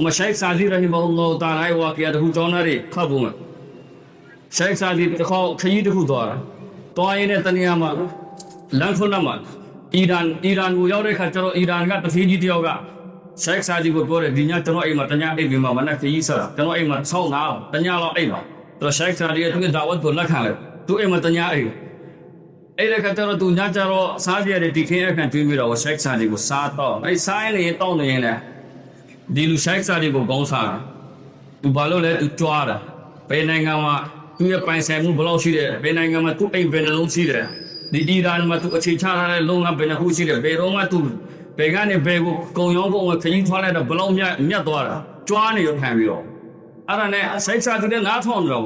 ဟိုမှာရှိုက်ဆာဒီရဟီမဟူလာတာလာဝါကီယာတခုကြောင်းသားတွေခတ်ဖို့မယ်ရှိုက်ဆာဒီတစ်ခေါက်ခရီးတစ်ခုသွားတာတွားရင်းနဲ့တနေရာမှာလန်ခွန်းနမှာအီရန်အီရန်ကိုရောက်တဲ့ခါကျတော့အီရန်ကတဖီးကြီးတယောက်ကရှိုက်ဆာဒီကိုပြောတယ်ဒီညကျွန်တော်အိမ်မှာတညအိမ်ပြီးမှမနက်ခရီးဆက်တာကျွန်တော်အိမ်မှာဆောင်းနာတညလောက်အိမ်ပါတော့ရှိုက်ဆာဒီရဲ့သူကဒါဝတ်ကိုလက်ခံတယ်သူအိမ်မှာတညအိမ်အဲ့ဒါကတော့သူညကြတော့စားပြတဲ့ဒီခင်းအခန့်ကျွေးပြီးတော့ရှိုက်စာတွေကိုစားတော့အဲ့စားရင်လည်းတောင်းနေရင်လည်း ဒီလူရှိုက်စာတွေကိုကောင်းစားတာသူဘာလို့လဲသူကြွားတာဘယ်နိုင်ငံမှာသူရဲ့ပိုင်ဆိုင်မှုဘယ်လောက်ရှိတယ်ဘယ်နိုင်ငံမှာသူအိမ်ဘယ်နှလုံးရှိတယ်ဒီအီရန်မှာသူအခြေချထားတဲ့လုံကဘယ်နှခုရှိတယ်ဘယ်တော့မှသူဘယ်ကနေဘယ်ကိုကုံရောကုံကိုခရင်ထွားလိုက်တော့ဘယ်လောက်မြတ်မြတ်သွားတာကြွားနေရခံပြီးတော့အဲ့ဒါနဲ့ရှိုက်စာတွေနဲ့နားထောင်ကြတော့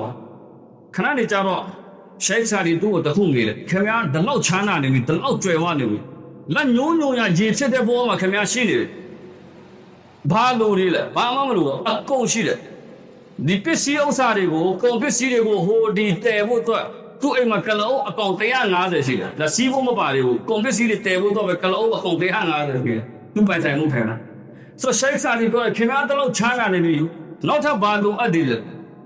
ခဏနေကြတော့ရှိုက်စာဒီသူ့ကိုတခုငေးတယ်ခင်ဗျားဒီလောက်ချမ်းသာနေပြီဒီလောက်ကြွယ်ဝနေပြီလက်ညိုးညိုးရရေဖြစ်တဲ့ဘောမှာခင်ဗျားရှိနေတယ် ဘာလို့လဲဘာမှမလို့တော့အကုန်ရှိတယ်ဒီပစ္စည်းဥစ္စာတွေကိုကုန်ပစ္စည်းတွေကိုဟိုဒီတဲဖို့အတွက်သူ့အိမ်မှာကလောအကောင်150ရှိတယ်ဒါစီးဖို့မပါသေးဘူးကုန်ပစ္စည်းတွေတဲဖို့တော့ပဲကလောအကောင်150ရှိတယ်သူ့ပိုင်ဆိုင်မှုဖယ်တာဆိုရှိုက်စာဒီကခင်ဗျားဒီလောက်ချမ်းသာနေပြီနောက်ထပ်ဘာလို့အပ်သေးလဲ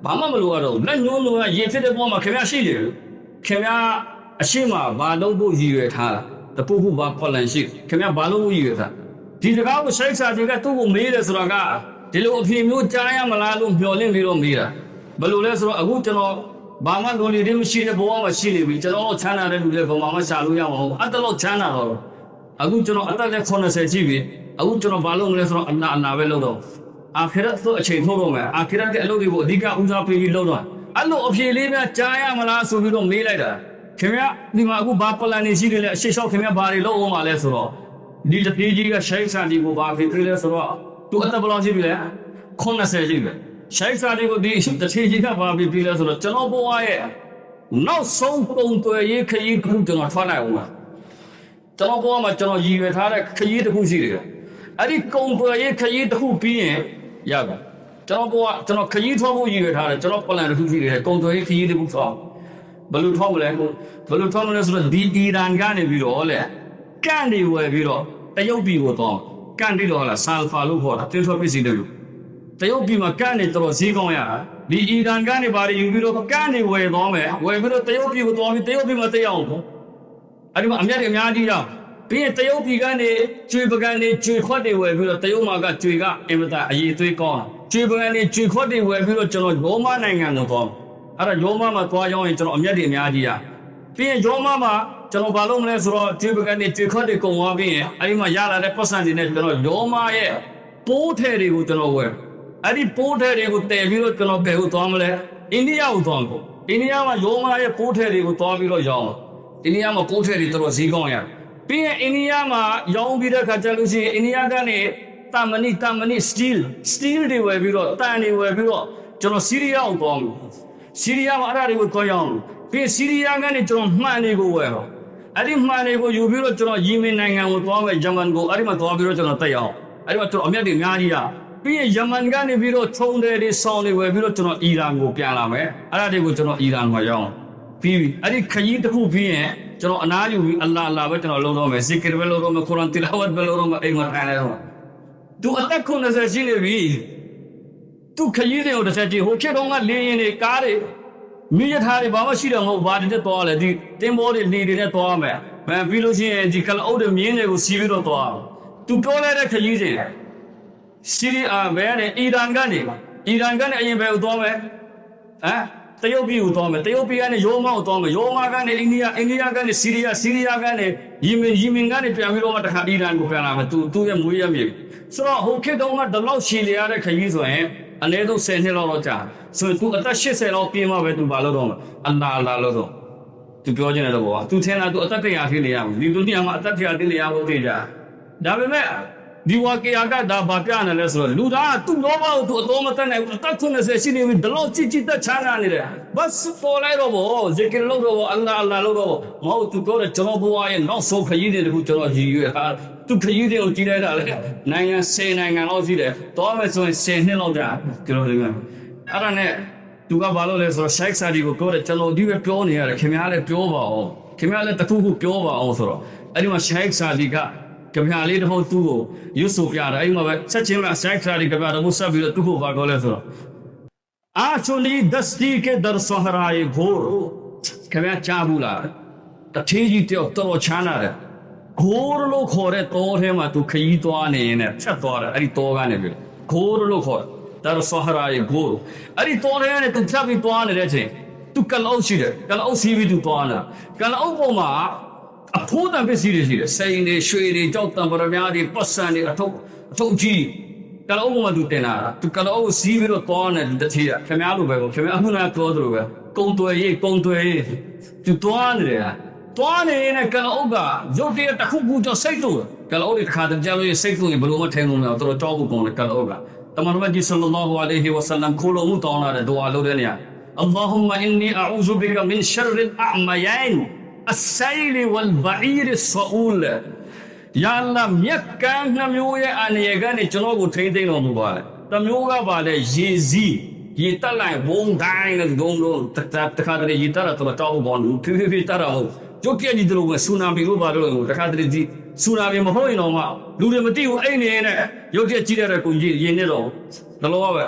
ဘာမှမလို့ရတော့လက်ညိုးညိုးရရေဖြစ်တဲ့ဘောမှာခင်ဗျားရှိနေတယ်ခင်ဗျားအရှိမဘာလုံးဖို့ရည်ရွယ်ထားတာတပုတ်ဖို့ဘာပတ်လန်ရှိခင်ဗျားဘာလုံးဖို့ရည်ရွယ်ထား ဒီစကားကိုရှိုက်စာတွေကသူ့ကိုမေးတယ်ဆိုတော့ကဒီလိုအဖြစ်မျိုးကြားရမလားလို့မျှော်လင့်ပြီးတော့မေးတာဘယ်လိုလဲဆိုတော့အခုကျွန်တော်ဘာမှလုံးလေးတွေမရှိတဲ့ဘဝမှာရှိနေပြီကျွန်တော်ချမ်းသာတဲ့လူတွေဘယ်မှာမှရှာလို့ရမှာမဟုတ်အဲ့တလို့ချမ်းသာတော့အခုကျွန်တော်အသက်လည်း80ရှိပြီအခုကျွန်တော်ဘာလုပ်မလဲဆိုတော့အနာအနာပဲလုပ်တော့အာခိရတ်ဆိုအချိန်ထုတ်တော့မယ်အာခိရတ်ရဲ့အလုပ်တွေကိုအဓိကဦးစားပေးပြီးလုပ်တော့အဲ့လိုအဖြေလေးများကြားရမလားဆိုပြီးတော့မေးလိုက်တာခင်ဗျဒီမှာအခုဘာပလန်နေရှိတယ်လဲအရှိလျှောက်ခင်ဗျဘာတွေလုပ်အောင်ပါလဲဆိုတော့ ဒီတပြေးကြီးကရှိုက်ဆန်ဒီကိုဘာဖြစ်ပြီလဲဆိုတော့သူအသက်ဘယ်လောက်ရှိပြီလဲ90ရှိပြီရှိုက်ဆန်ဒီကိုဒီတပြေးကြီးကဘာဖြစ်ပြီလဲဆိုတော့ကျွန်တော်ဘဝရဲ့နောက်ဆုံးပုံသွယ်ရေးခရီးတစ်ခုကျွန်တော်ထွက်လိုက်အောင်ပါကျွန်တော်ဘဝမှာကျွန်တော်ရည်ရွယ်ထားတဲ့ခရီးတစ်ခုရှိတယ်အဲ့ဒီကုံသွယ်ရေးခရီးတစ်ခုပြီးရင်ရပါကျွန်တော်ဘဝကျွန်တော်ခရီးထွက်ဖို့ရည်ရွယ်ထားတယ်ကျွန်တော်ပလန်တစ်ခုရှိတယ်ကုံသွယ်ရေးခရီးတစ်ခုထွက်ဘယ်လိုထောက်မလဲဘယ်လိုထောက်မလဲဆိုတော့ဒီအီရန်ကနေပြီးတော့လေကန့်တွေဝယ်ပြီးတော့ တရုတ်ပြည်ကိုတော့ကန့်ပြီးတော့လာဆာလ်ဖာလို့ခေါ်တာတင်းထွတ်ပစ္စည်းတွေတရုတ်ပြည်မှာကန့်နေတော့ဈေးကောင်းရတာဒီအီရန်ကနေဘာတွေယူပြီးတော့ကန့်တွေဝယ်သွားမယ်ဝယ်ပြီးတော့တရုတ်ပြည်ကိုသွားပြီးတရုတ်ပြည်မှာတက်ရအောင်ပေါ့အဲ့ဒီမှာအမြတ်တွေအများကြီးတော့ပြီးရင်တရုတ်ပြည်ကနေကျွေပကံနေကျွေခွက်တွေဝယ်ပြီးတော့တရုတ်မှာကကျွေကအင်မတန်အရေးသွေးကောင်းကျွေပကံနေကျွေခွက်တွေဝယ်ပြီးတော့ကျွန်တော်ရောမနိုင်ငံကိုသွားအဲ့တော့ယောမမှာသွားရောက်ရင်ကျွန်တော်အမျက်တွေအများကြီးရပြီးရင်ယောမမှာ ကျွန်တော်ဘာလုပ်မလဲဆိုတော့ဒီပကနေဒီခွတ်တွေကုန်သွားပြီးရင်အဲ့ဒီမှာရလာတဲ့ပတ်စံတွေနဲ့ကျွန်တော်ယောမရဲ့ပိုးထဲတွေကိုကျွန်တော်ဝယ်အဲ့ဒီပိုးထဲတွေကိုတည်ပြီးတော့ကျွန်တော်ဘယ်ကိုသွားမလဲအိန္ဒိယကိုသွားမှာအိန္ဒိယမှာယောမရဲ့ပိုးထဲတွေကိုသွားပြီးတော့ရောင်းအိန္ဒိယမှာပိုးထဲတွေတော်တော်ဈေးကောင်းရတယ်ပြီးရင်အိန္ဒိယမှာရောင်းပြီးတဲ့ခါကျလို့ရှိရင်အိန္ဒိယကနေတမဏိတမဏိ steel steel တွေဝယ်ပြီးတော့တန်တွေဝယ်ပြီးတော့ကျွန်တော်စီးရီးယားကိုသွားမှာဆီးရီးယားမှာအဲ့ဒါတွေကိုတွားရအောင်ပြီးဆီးရီးယားကနေကျွန်တော်မှန်တွေကိုဝယ်တော့ အဲ့ဒီမှန်တွေကိုယူပြီးတော့ကျွန်တော်ယီမင်နိုင်ငံကိုတွားမယ်ယမန်ကိုအဲ့ဒီမှာတွားပြီးတော့ကျွန်တော်တက်ရအောင်အဲ့ဒီမှာကျွန်တော်အမျက်တွေအများကြီးရပြီးရင်ယမန်ကနေပြီးတော့ထုံတယ်တွေဆောင်းတွေဝယ်ပြီးတော့ကျွန်တော်အီရန်ကိုပြန်လာမယ်အဲ့ဒါတွေကိုကျွန်တော်အီရန်မှာရောက်အောင်ပြီးပြီအဲ့ဒီခကြီးတစ်ခုပြီးရင်ကျွန်တော်အနားယူပြီးအလ္လာဟ်အလ္လာဟ်ပဲကျွန်တော်လုပ်တော့မယ်ဇီကရပဲလုပ်တော့မယ်ကုရ်အာန်တီလာဝတ်ပဲလုပ်တော့မယ်အိမ်မှာထိုင်နေတော့သူအသက်90ရှိနေပြီသူခရီးတွေကိုတစ်ချက်ကြည့်ဟိုဖြစ်တော့ကလေရင်တွေကားတွေ မိရထားတွေဘာမှရှိတယ်မဟုတ်ဘာတွေနဲ့သွားလဲဒီတင်းဘောတွေလေတွေနဲ့သွားမယ်ဘယ်ပြီးလို့ရှိရင်ဒီကလအုပ်တွေမြင်းတွေကိုစီးပြီးတော့သွားသူပြောလိုက်တဲ့ခရီးတွေစီးရီအာဘယ်နဲ့အီရန်ကနေအီရန်ကနေအရင်ဘယ်ကိုသွားမယ်ဟမ်တရုတ်ပြည်ကိုသွားမယ်တရုတ်ပြည်ကနေရိုးမောက်သွားမယ်ရိုးမောက်ကနေအိန္ဒိယအိန္ဒိယကနေဆီးရီးယားဆီးရီးယားကနေယီမင်ယီမင်ကနေပြန်ပြီးတော့မှတခါအီရန်ကိုပြန်လာမယ်သူသူရဲ့မွေးရမြေဆိုတော့ဟိုခေတ်တုန်းကဒီလောက်ရှည်လျားတဲ့ခရီးဆိုရင် အနည်းဆုံး10နှစ်လောက်တော့ကြာဆိုရင် तू အသက်80လောက်ပြင်းမှပဲ तू ဘာလုပ်တော့မလဲအလ္လာအလ္လာလို့တော့ तू ပြောချင်တဲ့တော့ကွာ तू ထင်တာ तू အသက်100ဖြစ်နေရမယ်ဒီလူတရားမှာအသက်100ဖြစ်နေရဖို့သိကြဒါပေမဲ့ဒီဝါကေယာကဒါဘာပြနေလဲဆိုတော့လူသားကသူ့လောဘကို तू အတော်မတတ်နိုင်ဘူးအသက်80ရှိနေပြီဒီလောက်ကြည့်ကြည့်သက်ချမ်းသာနေတယ်ဘတ်စပေါ်လိုက်တော့ဗောဇီကင်လို့တော့ဗောအလ္လာအလ္လာလို့တော့ဗောမဟုတ် तू ပြောတဲ့ကျွန်တော်ဘဝရဲ့နောက်ဆုံးခရီးတွေတခုကျွန်တော်ရည်ရွယ်ဟာ तू ခရီးတွေကိုကြည့်လိုက်တာလေနိုင်ငံ10နိုင်ငံလောက်ရှိတယ်တော့မယ်ဆိုရင်10နှစ်လောက်ကြာကျွန်တော်ဒီမှာအဲ့ဒါနဲ့သူကဘာလို့လဲဆိုတော့ Sheikh Sadi ကိုပြောတယ်ကျွန်တော်ဒီပဲပြောနေရတယ်ခင်ဗျားလည်းပြောပါအောင်ခင်ဗျားလည်းတခုခုပြောပါအောင်ဆိုတော့အဲ့ဒီမှာ Sheikh Sadi ကကြပြလေးတစ်ခုသူ့ကိုရွတ်ဆိုပြတာအဲ့မှာပဲဆက်ချင်းကဆိုင်ခရာဒီကြပြတော့မှုဆက်ပြီးတော့သူ့ကိုဘာပြောလဲဆိုတော့အာချွန်ဒီဒစတီကေဒါဆဟရာယေဂိုကြပြချဘူးလားတထေးကြီးတယောက်တော်ချမ်းလာတယ် ဂိုးလို့ခေါ်တဲ့တောထဲမှာသူခရီးသွားနေရင်ဖြတ်သွားတယ်အဲ့ဒီတောကနေပြီဂိုးလို့ခေါ်တယ်ဒါဆဟရာယေဂိုအဲ့ဒီတောထဲကနေသူဖြတ်ပြီးသွားနေတဲ့အချိန်သူကလောက်ရှိတယ်ကလောက်စီးပြီးသူသွားလာကလောက်ပေါ်မှာအဖိုးတန်ပစ္စည်းတွေရှိတယ်စိန်တွေရွှေတွေကြောက်တံပရမများတွေပတ်စံတွေအထုပ်အထုပ်ကြီးကလောအုပ်ကမှသူတင်လာတာသူကလောအုပ်စီးပြီးတော့သွားနေတယ်တတိယခင်ဗျားလိုပဲခင်ဗျားအခုနကပြောသလိုပဲကုံတွေရေးကုံတွေရေးသူသွားနေတယ် သွားနေရင်ကလောအုပ်ကရုတ်တရက်တစ်ခုခုတော့စိတ်တူကလောအုပ်တွေတစ်ခါတည်းကြောက်လို့စိတ်တူရင်ဘယ်လိုမှထိုင်လို့မရတော့တော့ကြောက်ဖို့ကောင်းတယ်ကလောအုပ်ကတမန်တော်ကြီးဆလ္လာလဟ်အလိုင်ဟီဝဆလမ်ခိုးလို့မှုတောင်းလာတဲ့ဒွါလုပ်တဲ့နေရာ اللهم إني أعوذ بك من شر الأعميين السيل والبعير الصؤول ယာလာမြက်ကန်းနှမျိုးရဲ့အနေရကနေကျွန်တော်ကိုထိမ့်သိမ့်တော်မူပါလေ။တမျိုးကပါလေရေစီးရေတက်လိုက်ဘုံတိုင်းနဲ့ဒုံလုံးတတခါတည်းရေတက်တော့တောက်ဘောင်းဖြည်းဖြည်းဖြည်းတက်တော့ ကျုပ်ပြည့်ကြီးတို့ကဆူနာမီလို့ပါလို့တခါတည်းဒီဆူနာမီမဟုတ်ရင်တော့မှလူတွေမသိဘူးအဲ့နေနဲ့ရုပ်ပြည့်ကြည့်တဲ့ကိုကြီးရင်နေတော့ဒလောပဲ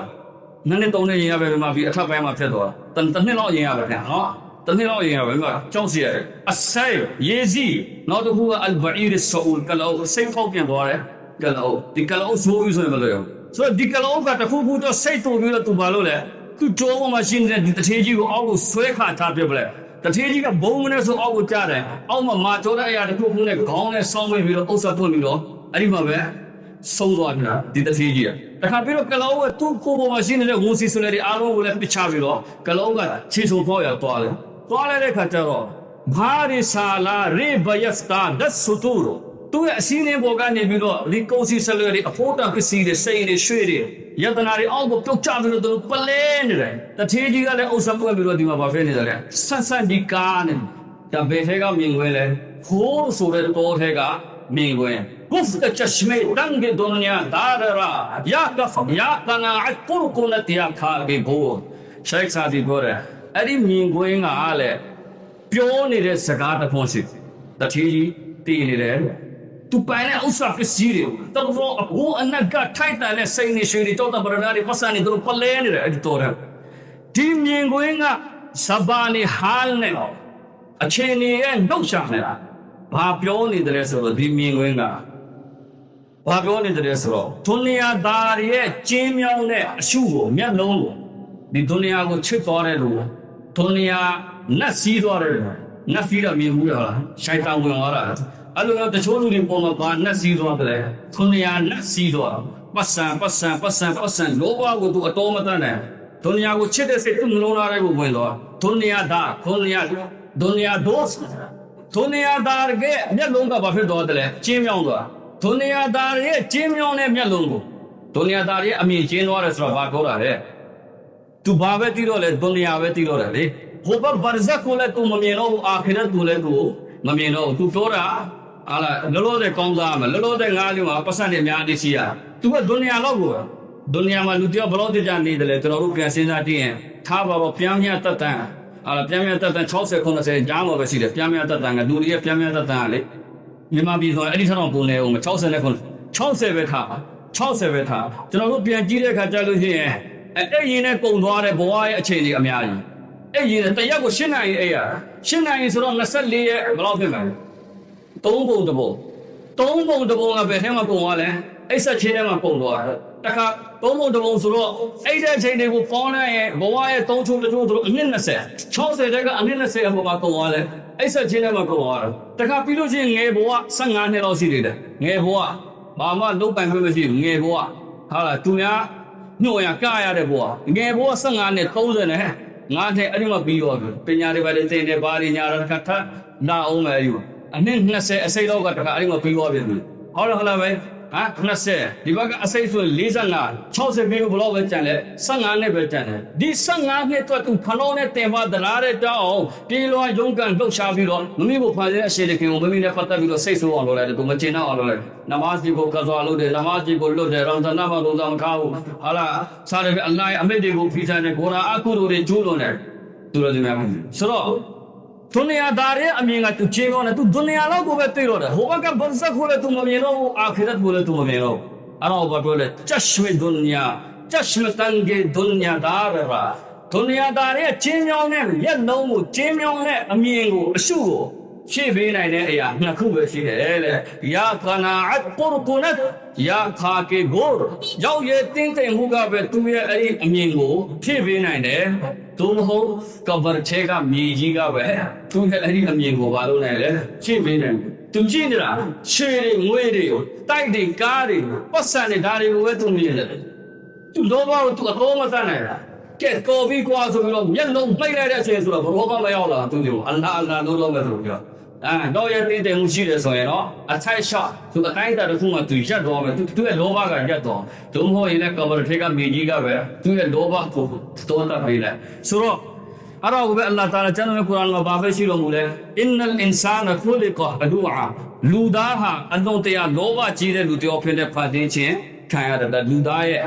နည်းနည်းတုံးနေရင်ရပဲမှာပြီးအထက်ပိုင်းမှာဖြစ်သွားတန်တနှစ်လောက်ရင်ရပဲခင်နော်တနည်းတော့ရင်ပဲမှာကြောက်စီရတယ်အဆိုင်ယေဇီနောက်တစ်ခုကအလ်ဘအီရ်ဆူလ်ကလောစိတ်ဖောက်ပြန်သွားတယ်ကလောဒီကလောဆိုပြီးဆိုရင်မလို့ရဆိုတော့ဒီကလောကတခုခုတော့စိတ်တူပြီးတော့သူဘာလို့လဲသူကြောပေါ်မှာရှင်းတဲ့ဒီတထေးကြီးကိုအောက်ကိုဆွဲခါထားပြပလဲ တထေးကြီးကဘုံမနဲ့ဆိုအောက်ကိုကြားတယ်အောက်မှာမာကြောတဲ့အရာတစ်ခုခုနဲ့ခေါင်းနဲ့ဆောင်းဝင်ပြီးတော့အုပ်ဆက်ပွင့်ပြီးတော့အဲ့ဒီမှာပဲဆုံးသွားတာဒီတထေးကြီးကတခါပြီးတော့ကလောကသူ့ကိုယ်ပေါ်မှာရှင်းနေတဲ့ဝန်စီဆိုလေအားလုံးကိုလည်းပစ်ချပြီးတော့ကလောကခြေဆုံပေါက်ရသွားတယ်သွားလိုက်တဲ့ခါကျတော့ဘာရီဆာလာရေဘယစတာဒတ်ဆူတူရို သူရဲ့အစင်းလေးပေါ်ကနေပြီးတော့ဒီကုံစီဆလွယ်တွေအဖို့တန်ပစ္စည်းတွေစိတ်တွေရွှေတွေယတနာတွေအောက်ကိုပြုတ်ချပြီးတော့သူပလဲနေတယ်တထေးကြီးကလည်းအုပ်စပွက်ပြီးတော့ဒီမှာဘာဖြစ်နေတယ်လဲဆန်ဆန်ဒီကာနေဒါဘယ်ထဲကမြင်ခွင့်လဲခိုးဆိုတဲ့တောထဲကမြင်ခွင့် گفت چشمه تنگ دنیا دار را یا کف یا قناعت پر کند یا کاغی بود شیخ سادی بوره အဲ့ဒီမြင်ကွင်းကလည်းပြောနေတဲ့စကားတစ်ခုရှိတတိကြီးတည်နေတယ် သူပိုင်တဲ့ဥစ္စာပစ္စည်းတွေတော်တော်အဘူအနက်ကထိုက်တန်တဲ့စိတ်နေရွှေတွေတောက်တာပရမတွေပတ်စံနေတို့ပလဲနေတယ်အဲ့ဒီတော်တယ်ဒီမြင်ကွင်းကစဘာနေဟာလ်နဲ့အချင်းနေရဲ့နှုတ်ရှာနေတာဘာပြောနေတယ်လဲဆိုတော့ဒီမြင်ကွင်းကဘာပြောနေတယ်လဲဆိုတော့ဒုနီယာသားရဲ့ကျင်းမြောင်းတဲ့အရှုကိုမျက်လုံးကိုဒီဒုနီယာကိုချစ်သွားတဲ့လူဒုနီယာနတ်စီးသွားတယ်နတ်စီးတာမြင်ဘူးလားရှိုင်တန်ဝင်သွားတာ အဲ့လိုတော့တချို့လူတွေပုံမှာဘာနှက်စီးသွားတယ်ခုနရနှက်စီးသွားပတ်စံပတ်စံပတ်စံပတ်စံလောဘကိုသူအတော်မတတ်နိုင်ဒုနီယာကိုချစ်တဲ့စိတ်သူ့နှလုံးသားထဲကိုဝင်သွားဒုနီယာဒါဒုနီယာဒုနီယာဒေါ့စ်ဒုနီယာဒါရဲ့မျက်လုံးကဘာဖြစ်သွားတယ်လဲကျင်းမြောင်းသွားဒုနီယာဒါရဲ့ကျင်းမြောင်းတဲ့မျက်လုံးကိုဒုနီယာဒါရဲ့အမြင်ကျင်းသွားတယ်ဆိုတော့ဘာခေါ်တာလဲသူဘာပဲတီးတော့လဲဒုနီယာပဲတီးတော့တယ်လေဟိုဘက်ဘာဇက်ကိုလည်းသူမမြင်တော့ဘူးအာခိရတ်ကိုလည်းသူမမြင်တော့ဘူးသူပြောတာ ဟာလာလောလောဆယ်ကောင်းစားမယ်လောလောဆယ်ငါးလေးမှာပတ်စံနေအများကြီးရှိရ तू ကဒုနီယာတော့ကိုဒုနီယာမှာလူတယောက်ဘယ်လို့တကြနေတယ်လဲကျွန်တော်တို့ပြန်စဉ်းစားကြည့်ရင်ထားပါတော့ပြန်ပြန်တက်တန်ဟာလာပြန်ပြန်တက်တန်60 90ကြားမှာပဲရှိတယ်ပြန်ပြန်တက်တန်ကလူတွေပြန်ပြန်တက်တန်ကလေမြန်မာပြည်ဆိုရင်အဲ့ဒီထက်တော့ပုံနေအောင်60နဲ့60ပဲထား60ပဲထားကျွန်တော်တို့ပြန်ကြည့်တဲ့အခါကျလို့ရှိရင်အဲ့အဲ့ရင်နဲ့ကုံသွားတဲ့ဘဝရဲ့အခြေအနေအများကြီးအဲ့ရင်တရက်ကို၈နိုင်ရင်အဲ့ရ၈နိုင်ရင်ဆိုတော့24ရက်ဘယ်လောက်ဖြစ်မလဲ ၃ပုံတစ်ပုံ၃ပုံတစ်ပုံကဘယ်ထဲမှာပုံသွားလဲအဲ့ဆက်ချင်းထဲမှာပုံသွားတယ်တခါ၃ပုံတစ်ပုံဆိုတော့အဲ့တဲ့အချိန်တွေကိုပေါင်းလိုက်ရင်ဘဝရဲ့၃ချုံတစ်ချုံဆိုတော့အနည်း20 60တဲကအနည်း20အပေါ်မှာပုံသွားလဲအဲ့ဆက်ချင်းထဲမှာပုံသွားတယ်တခါပြီးလို့ချင်းငယ်ဘဝ15နှစ်လောက်ရှိနေတယ်ငယ်ဘဝဘာမှလုံးပိုင်ခွင့်မရှိဘူးငယ်ဘဝဟာလားသူများညှို့ရကရတဲ့ဘဝငယ်ဘဝ15နဲ့30နဲ့ငါတဲ့အဲ့ဒီမှာပြီးတော့ပညာတွေပါတဲ့တင်တယ်ဘာတွေညာတော့တစ်ခါထလာအောင်မယ်ယူ အနည်း20အစိမ့်လောက်ကတစ်ခါအဲ့ဒီမှာပြီးသွားပြီဟုတ်လားဟုတ်လားပဲဟာ20ဒီဘက်ကအစိမ့်ဆို45 60ပြီးဘလောက်ပဲကျန်လဲ15နဲ့ပဲကျန်တယ်ဒီ15နှစ်အတွက်သူဖလောနဲ့တင်ပါဒလားတဲ့တောင်းပြေးလွှာရုံးကန်လှုပ်ရှားပြီးတော့မမိကိုဖန်ဆင်းတဲ့အရှိတခင်ကိုမမိနဲ့ပတ်သက်ပြီးတော့စိတ်ဆိုးအောင်လုပ်လိုက်တယ်သူမကျင်တော့အောင်လုပ်လိုက်နမတ်ကြီးကိုကစွာလုပ်တယ်နမတ်ကြီးကိုလွတ်တယ်ရောင်ဇနာမလုံးဆောင်ထားဘူးဟာလားစားတယ်အလိုက်အမိတ်တွေကိုဖိစားတယ်ကိုရာအကုတို့တွေကျိုးလွန်တယ်သူတို့ဒီမှာဆိုတော့ ဒုနီယာသားရဲ့အမြင်ကသူချင်းကောင်းတယ်သူဒုနီယာလောက်ကိုပဲသိတော့တယ်ဟိုဘက်ကဘာဇက်ကိုလည်းသူမမြင်တော့ဘူးအာခီရတ်ကိုလည်းသူမမြင်တော့ဘူးအဲ့တော့ဘာပြောလဲချရှ်မဒုနီယာချရှ်မတန်ဂေဒုနီယာဒါရရာဒုနီယာသားရဲ့ချင်းမြောင်းတဲ့မျက်လုံးကိုချင်းမြောင်းတဲ့အမြင်ကိုအရှုကို ဖြည့်ပေးနိုင်တဲ့အရာနှစ်ခုပဲရှိတယ်လေယာခနာအတ်ပူရကုနတ်ယာခါကေဂိုရောက်ရဲ့တင်းတိမ်မှုကပဲသူရဲ့အဲ့ဒီအမြင်ကိုဖြည့်ပေးနိုင်တယ်သို့မဟုတ်ကဗတ်ချေကမြေကြီးကပဲသူရဲ့အဲ့ဒီအမြင်ကိုဘာလို့လဲလဲဖြည့်ပေးနိုင်တယ်သူကြည့်နေတာရှေးတွေငွေတွေကိုတိုက်တွေကားတွေပတ်စံတွေဒါတွေကိုပဲသူမြင်တယ်သူလောဘကိုသူအတော်မတတ်နိုင်တာကဲကော်ဖီကွာဆိုပြီးတော့မျက်လုံးပိတ်လိုက်တဲ့အချိန်ဆိုတော့ဘောကမရောက်လာသူတို့အလ္လာဟ်အလ္လာဟ်လို့လို့ပဲဆိုပြီးတော့ အဲတော့ရတဲ့တင်မှုရှိတယ်ဆိုရင်တော့အထိုက်ရှော့သူအတိုင်းတာတစ်ခုမှသူရက်တော့မယ်သူသူရဲ့လောဘကရက်တော့ဒုမဟုတ်ရင်လည်းကဗရထေကမြေကြီးကပဲသူရဲ့လောဘကိုတောတာပေးလိုက်ဆိုတော့အဲ့တော့ဘယ်အလ္လာဟ်တာလာကျမ်းရဲ့ကုရ်အာန်မှာဘာပဲရှိလို့မူလဲအင်နလ်အင်ဆာနခုလီကဟဒူအာလူသားဟာအလုံးတရားလောဘကြီးတဲ့လူတယောက်ဖြစ်တဲ့ဖတ်သိခြင်းခံရတယ်လူသားရဲ့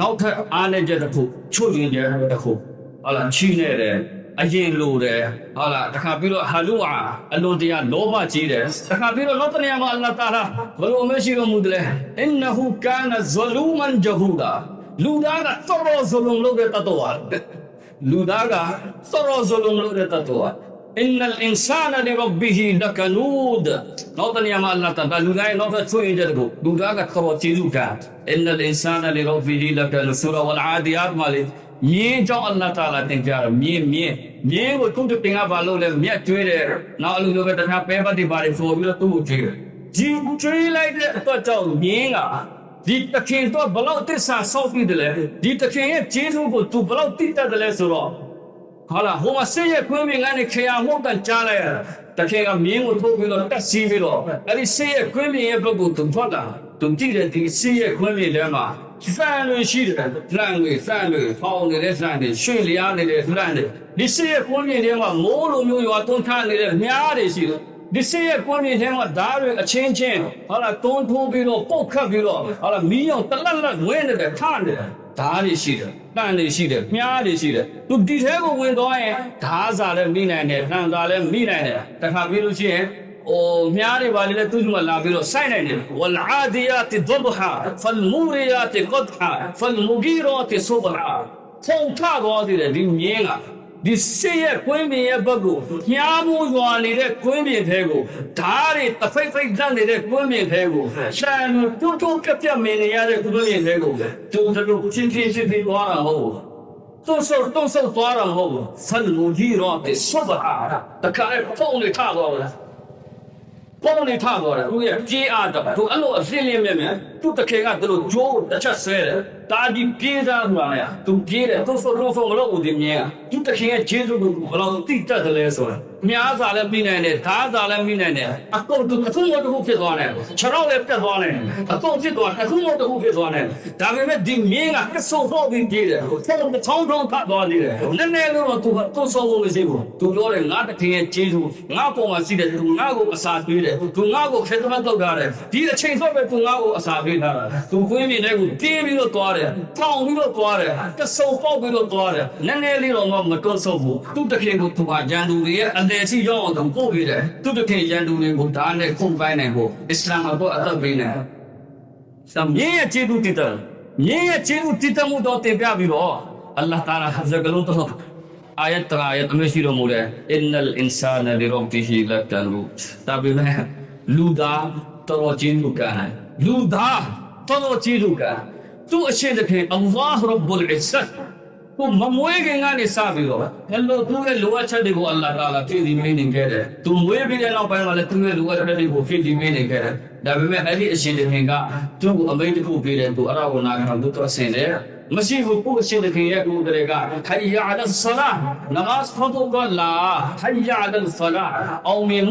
နောက်ထပ်အားနည်းချက်တစ်ခုချွတ်ရင်တဲ့တစ်ခုဟုတ်လားချီးနေတယ် အရင်လိုတယ်ဟုတ်လားတခါပြီးတော့ဟာလူအာအလွန်တရာလောဘကြီးတယ်တခါပြီးတော့လောကနေရာမှာအလ္လာဟ်တာလာဘယ်လိုမရှိလို့မူတယ်အင်နဟူကာနဇလူမန်ဂျဟူဒါလူသားကတော်တော်ဇလုံလုပ်တဲ့တတ်တော်လူသားကတော်တော်ဇလုံလုပ်တဲ့တတ်တော် إن الإنسان لربه لكنود نوتن يا الله تعالى لولاي نوتن شو يجدكو لولاك ترى تيزوكا إن الإنسان لربه لكنود سورة والعاديات مالي မြ င်းကြောင့်အလ္လာဟ်တာလာတင်ကြတယ်မြင်းမြင်းမြင်းကိုသူ့တင်ကဘာလို့လဲမြက်ကျွေးတယ်နောက်အလိုလိုပဲတခြားပဲပတ်တွေပါတယ်ဆိုပြီးတော့သူ့ကိုကျွေးတယ်ဒီကျွေးလိုက်တဲ့အတွက်ကြောင့်မြင်းကဒီတခင်တော့ဘလောက်တစ္ဆာဆောက်ပြီးတယ်လဲဒီတခင်ရဲ့ဂျေဇုကိုသူဘလောက်တိတတ်တယ်လဲဆိုတော့ဟာလာဟိုမှာဆေးရခွင်းမြင်ကနေခရမုတ်တန်ကြားလိုက်ရတခေကမြင်းကိုထုတ်ပြီးတော့တက်စီးပြီးတော့အဲ့ဒီဆေးရခွင်းမြင်ရဲ့ဘက်ကိုသူထွက်လာသူကြည့်တဲ့ဒီဆေးရခွင်းမြင်ထဲမှာ စံလို့ရှိတယ်လန့်တွေစံတွေဖောင်းနေတဲ့စံတွေရွှေလျားနေတဲ့လန့်တွေဒီဆေးရခွင်းမြင်ထဲမှာမိုးလိုမျိုးရွာသွန်းထနေတဲ့မြားတွေရှိတယ်ဒီဆေးရကွန်းမြင်ထဲမှာဓာတ်တွေအချင်းချင်းဟာလာတွန်းထိုးပြီးတော့ပုတ်ခတ်ပြီးတော့ဟာလာမီးရောင်တလက်လက်ဝင်းနေတယ်ထနေတယ်ဓာတ်တွေရှိတယ်တန်တွေရှိတယ်မြားတွေရှိတယ်သူဒီထဲကိုဝင်သွားရင်ဓာတ်စာလည်းမိနိုင်တယ်တန်စာလည်းမိနိုင်တယ်တခါပြီးလို့ရှိရင် ဟိုမြားတွေပါလေသူ့မှာလာပြီးတော့စိုက်နိုင်တယ်ဝလအာဒီယာတီဒဘဟာဖလ်မူရီယာတီကဒဟာဖလ်မူဂီရာတီဆူဘဟာဖုန်ထသွားသေးတယ်ဒီမြင်းကဒီဆေးရဲ့ကွင်းပြင်ရဲ့ဘက်ကိုညားမှုရွာနေတဲ့ကွင်းပြင်ထဲကိုဓာတ်တွေတဖိတ်ဖိတ်တက်နေတဲ့ကွင်းပြင်ထဲကိုရှမ်းတူတူပြက်ပြက်မင်းနေရတဲ့ကွင်းပြင်ထဲကိုတူတူချင်းချင်းချင်းချင်းသွားတာဟုတ်တော့ဆောတော့ဆောသွားတာဟုတ်ဆန်လူကြီးရောတဲ့ဆဘဟာတခါဖုန်းလေးထားသွားတယ် ပုံနေထသွားတယ်သူရဲ့ပြေးအားတော့သူအဲ့လိုအစင်းလင်းမြဲမြဲ သူတခေကသူတို့ဂျိုးတစ်ချက်ဆွဲတယ်တာဒီပြေးသားမှာလေသူပြေးတယ်သူဆိုတော့ဆိုတော့ဦးဒီမြဲသူတခေရဲ့ဂျေဇုကိုဘယ်လိုတိတက်တယ်လဲဆိုတော့မြားစာလည်းပြီးနိုင်တယ်ဓားစာလည်းပြီးနိုင်တယ်အကုန်သူတစ်ခုမတစ်ခုဖြစ်သွားတယ်ခြေတော့လည်းပြတ်သွားတယ်အကုန်ဖြစ်သွားတစ်ခုမတစ်ခုဖြစ်သွားတယ်ဒါပေမဲ့ဒီမြင်းကကဆုံတော့ပြီးပြေးတယ်သူချောင်းချောင်းချောင်းဖတ်သွားသေးတယ်နည်းနည်းလို့တော့သူသူဆုံးလို့မရှိဘူးသူပြောတယ်ငါတခေရဲ့ဂျေဇုငါပေါ်မှာရှိတယ်သူငါကိုအစာတွေးတယ်သူငါကိုခေတ္တမတော့ထားတယ်ဒီအချိန်တော့ပဲသူငါကိုအစာပေးထားတာသူခွင်းမြင်တဲ့ကိုပြေးပြီးတော့သွားတယ်ထောင်ပြီးတော့သွားတယ်ကဆုံပေါက်ပြီးတော့သွားတယ်နည်းနည်းလေးတော့မတွန်းဆုပ်ဘူးသူတခေကိုသူဟာဂျန်သူတွေရဲ့အလဲစီရောက်အောင်သူပို့ပြီးတယ်သူတခေဂျန်သူတွေကိုဒါနဲ့ခုန်ပိုင်းနိုင်ဖို့အစ္စလာမ်မှာတော့အသက်ပေးနေတယ်စမ်းရဲ့ကျေးဇူးတည်တယ်မြင်းရဲ့ကျေးဇူးတည်တယ်မှုတော့တင်ပြပြီးတော့အလ္လာဟ်တာလာဟဇဂလုံးတော့ ayat tengah ayat mesti lo mula innal insana li rabbihi lakanut tapi meh luda toro jindu kan luda toro jindu kan tu ashe dekhe allah rabbul izzat ကိုမမွေးခင်ကနေစပြီးတော့ဘယ်လိုသူ့ရဲ့လိုအပ်ချက်တွေကိုအလ္လာဟ်တာလာဖြည့်ဆည်းမင်းနေခဲ့တယ်။သူမွေးပြီးတဲ့နောက်ပိုင်းမှာလည်းသူ့ရဲ့လိုအပ်ချက်တွေကိုဖြည့်ဆည်းမင်းနေခဲ့တယ်။ဒါပေမဲ့အဲ့ဒီအရှင်တခင်ကသူ့ကိုအမိန့်တစ်ခုပေးတယ်သူအဲ့ဒါကိုနာခံတော့သူတော့ဆင်တယ်။ မရှိဘူးကိုအရှင်တခင်ရဲ့ကိုယ်တည်းကဟိယအလဆလာနမတ်ဖတ်တော့ကလာဟိယအလဆလာအောင်မြင်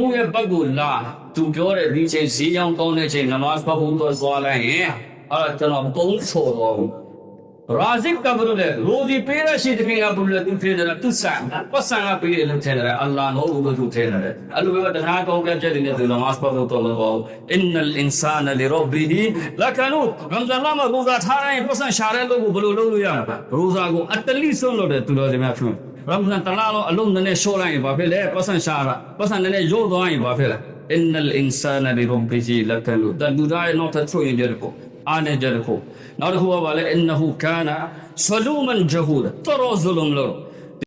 Razik kabrule, rozi pera shi dikhi ya bulle tu the dara tu sa, pasanga pe le the dara Allah no ubu tu the dara. Alu wa dana ko ga je dine tu namaz pa to lo wa. Innal insana li rabbih lakanu. Gamza la ma roza tha rain pasan sha rain lo bu lo lo ya. Roza ko atali sun lo de tu lo de ma phu. Ramzan tala lo alum ne ne sho rain ba phe le pasan sha ra. Pasan ne ne yo do rain ba phe la. Innal insana li rabbih lakanu. Da du dai no ta chu yin de ko. Ane de ko. اور هو والا انه كان ظلوما جهولا. ترو ظلم لرو